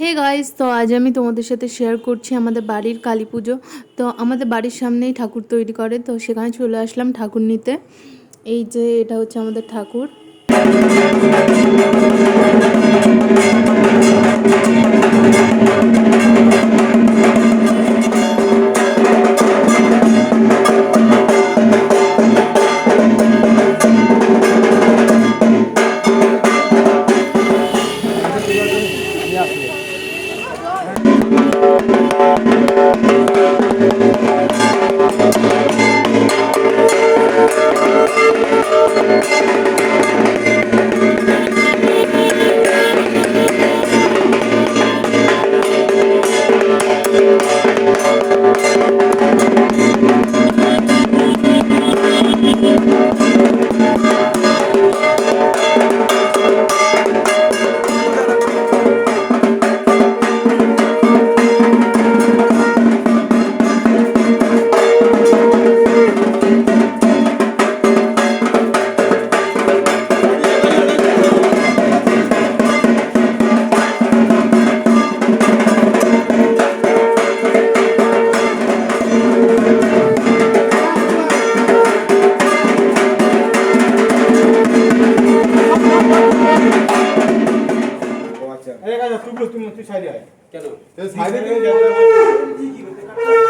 Hey guys তো আজ আমি তোমাদের সাথে শেয়ার করছি আমাদের বাড়ির কালী পুজো। তো আমাদের বাড়ির সামনেই ঠাকুর তৈরি করে, তো সেখানে চলে আসলাম ঠাকুর নিতে। এই যে এটা হচ্ছে আমাদের ঠাকুর। কেন এই সাইডে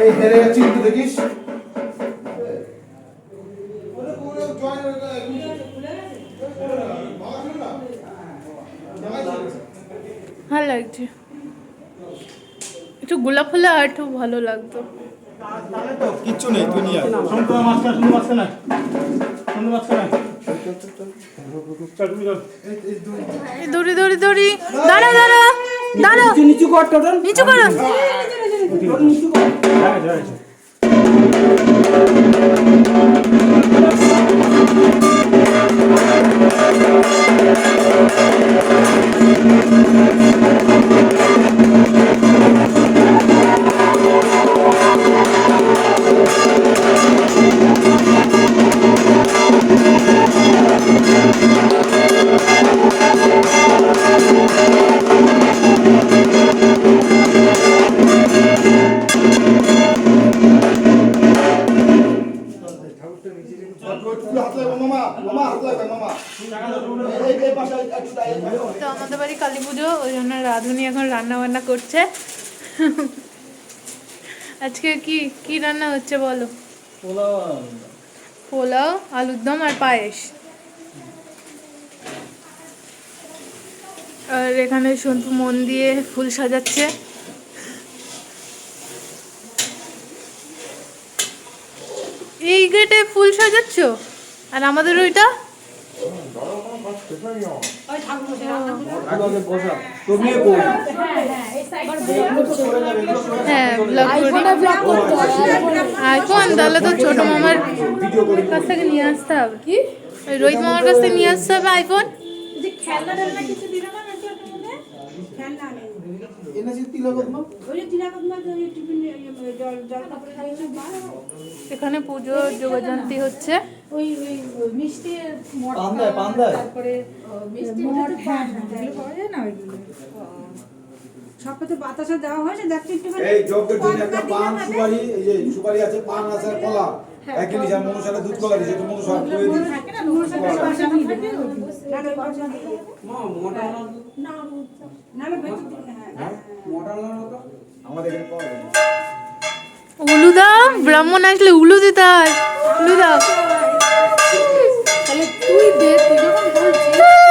এই হেরে একটু দেখিস। ভালো লাগছে। একটু গোলাপ ফুলে আর একটু ভালো লাগতো। কিচ্ছু নেই তুই নিয়ে সুন্দর মাঝখানে সুন্দর মাঝখানে চল তুমি চল এই দড়ি দড়ি দড়ি। দাঁড়া দাঁড়া। দাঁড়া। নিচু কর নিচু করো। হ্যাঁ হ্যাঁ তো আমাদের বাড়ি কালী পুজো, ওই জন্য রাধুনি এখন রান্না বান্না করছে। আজকে কি কি রান্না হচ্ছে বলো? পোলাও, আলুর দম আর পায়েস। আর এখানে সন্তু মন দিয়ে ফুল সাজাচ্ছে। এই গেটে ফুল সাজাচ্ছ? আর আমাদের ওইটা? আইফোন তাহলে তো ছোট মামার কাছ থেকে নিয়ে আসতে হবে কি রোহিত মামার কাছ থেকে নিয়ে আসতে হবে আইফোন ইয়ে। এখানে পুজো যোগাযান্তি হচ্ছে ওই ওই মিষ্টি মঠ পান দেয়, পান দেয়? তারপরে হ্যাঁ হ্যাঁ, ওগুলো পাওয়া যায়। না ওইগুলো। সব বাতাসা দেওয়া হয়েছে দেখতে এই জন্য একটা পান সুপারি এই যে সুপারি আছে পান আছে মনুষারে দুধ কলা দিয়েছে করে দিই। আমাদের এখানে পাওয়া। উলু দাও ব্রাহ্মণ আসলে উলু দিতে হয় উলু দাও তুই দে তুই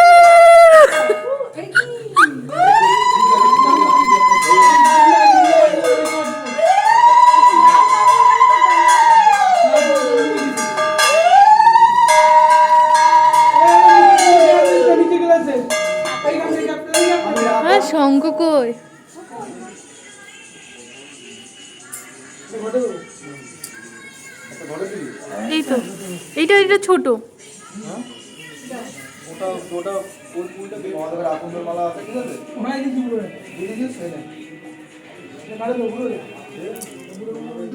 এই তো এইটা এটা ছোট। ওটা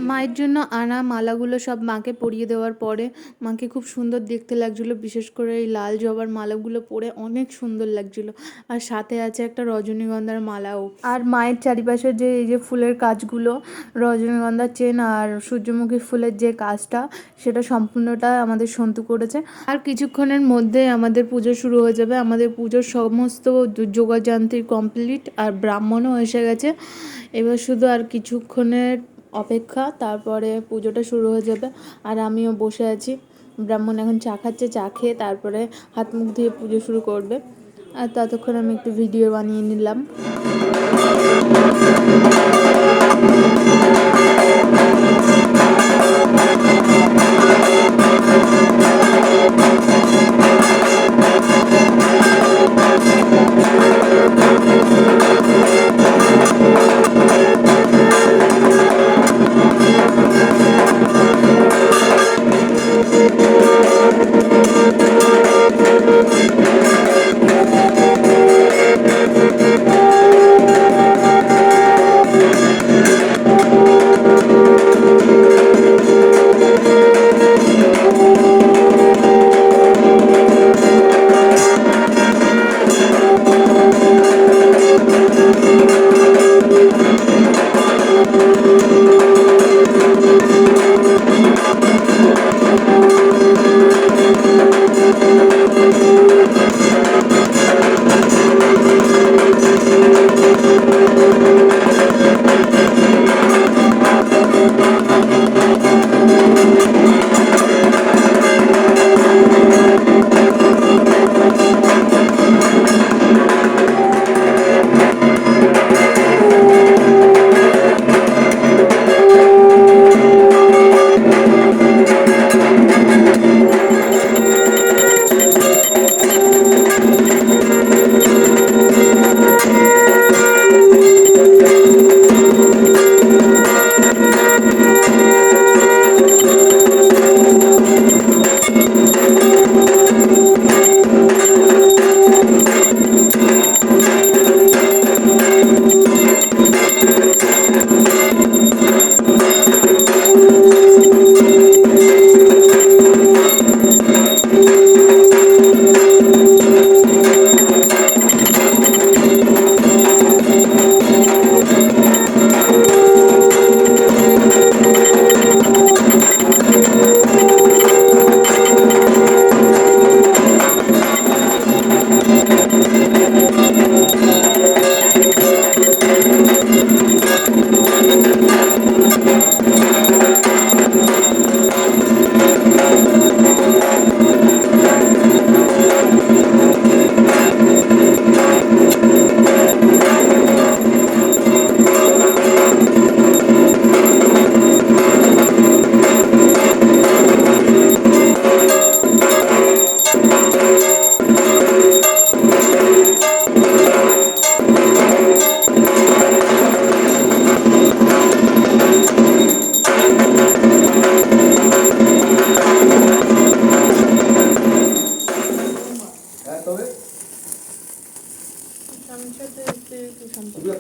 মায়ের জন্য আনা মালাগুলো সব মাকে পরিয়ে দেওয়ার পরে মাকে খুব সুন্দর দেখতে লাগছিল। বিশেষ করে এই লাল জবার মালাগুলো পরে অনেক সুন্দর লাগছিল। আর সাথে আছে একটা রজনীগন্ধার মালাও। আর মায়ের চারিপাশে যে, এই যে ফুলের কাজগুলো, রজনীগন্ধার চেন আর সূর্যমুখী ফুলের যে কাজটা, সেটা সম্পূর্ণটা আমাদের সন্তু করেছে। আর কিছুক্ষণের মধ্যে আমাদের পুজো শুরু হয়ে যাবে। আমাদের পুজোর সমস্ত যোগাযান্ত্রিক কমপ্লিট আর ব্রাহ্মণও এসে গেছে। এবার শুধু আর কিছুক্ষণের অপেক্ষা, তারপরে পুজোটা শুরু হয়ে যাবে। আর আমিও বসে আছি। ব্রাহ্মণ এখন চা খাচ্ছে, চা খেয়ে তারপরে হাত মুখ ধুয়ে পুজো শুরু করবে। আর ততক্ষণ আমি একটু ভিডিও বানিয়ে নিলাম।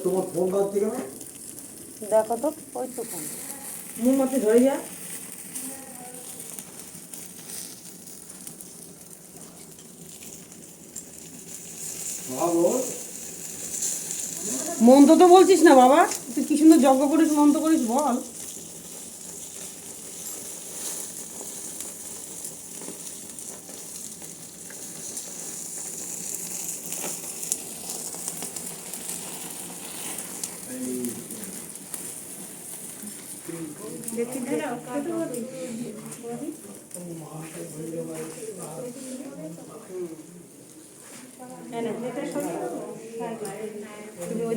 তোমার ফোন বাজছে কেন দেখো তো ওই তো ফোন মোমবাতি ধরে যা। মন্ত্র তো বলছিস না বাবা তুই কি সুন্দর যজ্ঞ করিস মন্ত্র করিস বল।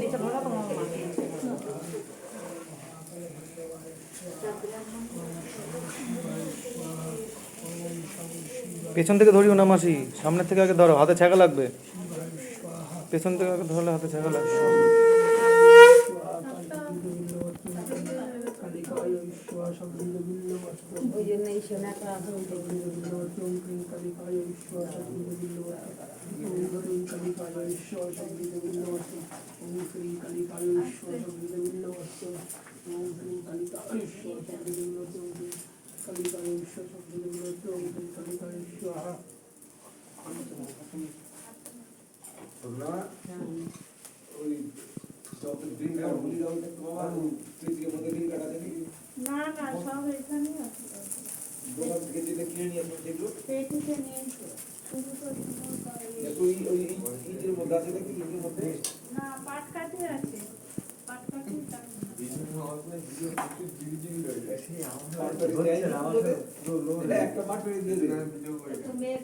দিকটা তোমার মা। পেছন থেকে ধরিও না, মাসি। সামনের থেকে আগে ধরো, হাতে ছ্যাঁকা লাগবে। পেছন থেকে আগে ধরলে হাতে ছ্যাঁকা লাগবে। তোমরা ওই সব বলি দাও একটু বাবা ফ্রিজের মধ্যে ড্রিঙ্ক কাটা দেখি না না সব এখানে আছে। দোকান থেকে যেটা কিনে নিয়ে আসবে সেগুলো? পেটিতে নিয়েছে শুধু তো ওই ওই ইটের মধ্যে আছে দেখি ইটের মধ্যে? না পাট কাঠে আছে। পাট কাঠে একটা পাট করে দিয়ে দেবে। তো মেয়ের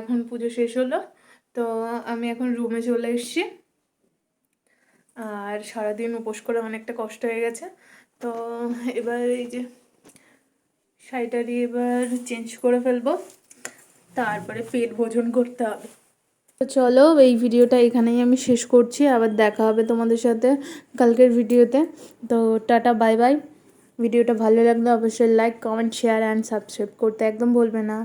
এখন পুজো শেষ হলো, তো আমি এখন রুমে চলে এসেছি। আর সারাদিন উপোস করে অনেকটা কষ্ট হয়ে গেছে। তো এবার এই যে শাড়িটা দিয়ে এবার চেঞ্জ করে ফেলব, তারপরে পেট ভোজন করতে হবে। তো চলো, এই ভিডিওটা এখানেই আমি শেষ করছি। আবার দেখা হবে তোমাদের সাথে কালকের ভিডিওতে। তো টাটা, বাই বাই। ভিডিওটা ভালো লাগলে অবশ্যই like comment share and subscribe করতে একদম ভুলবে না।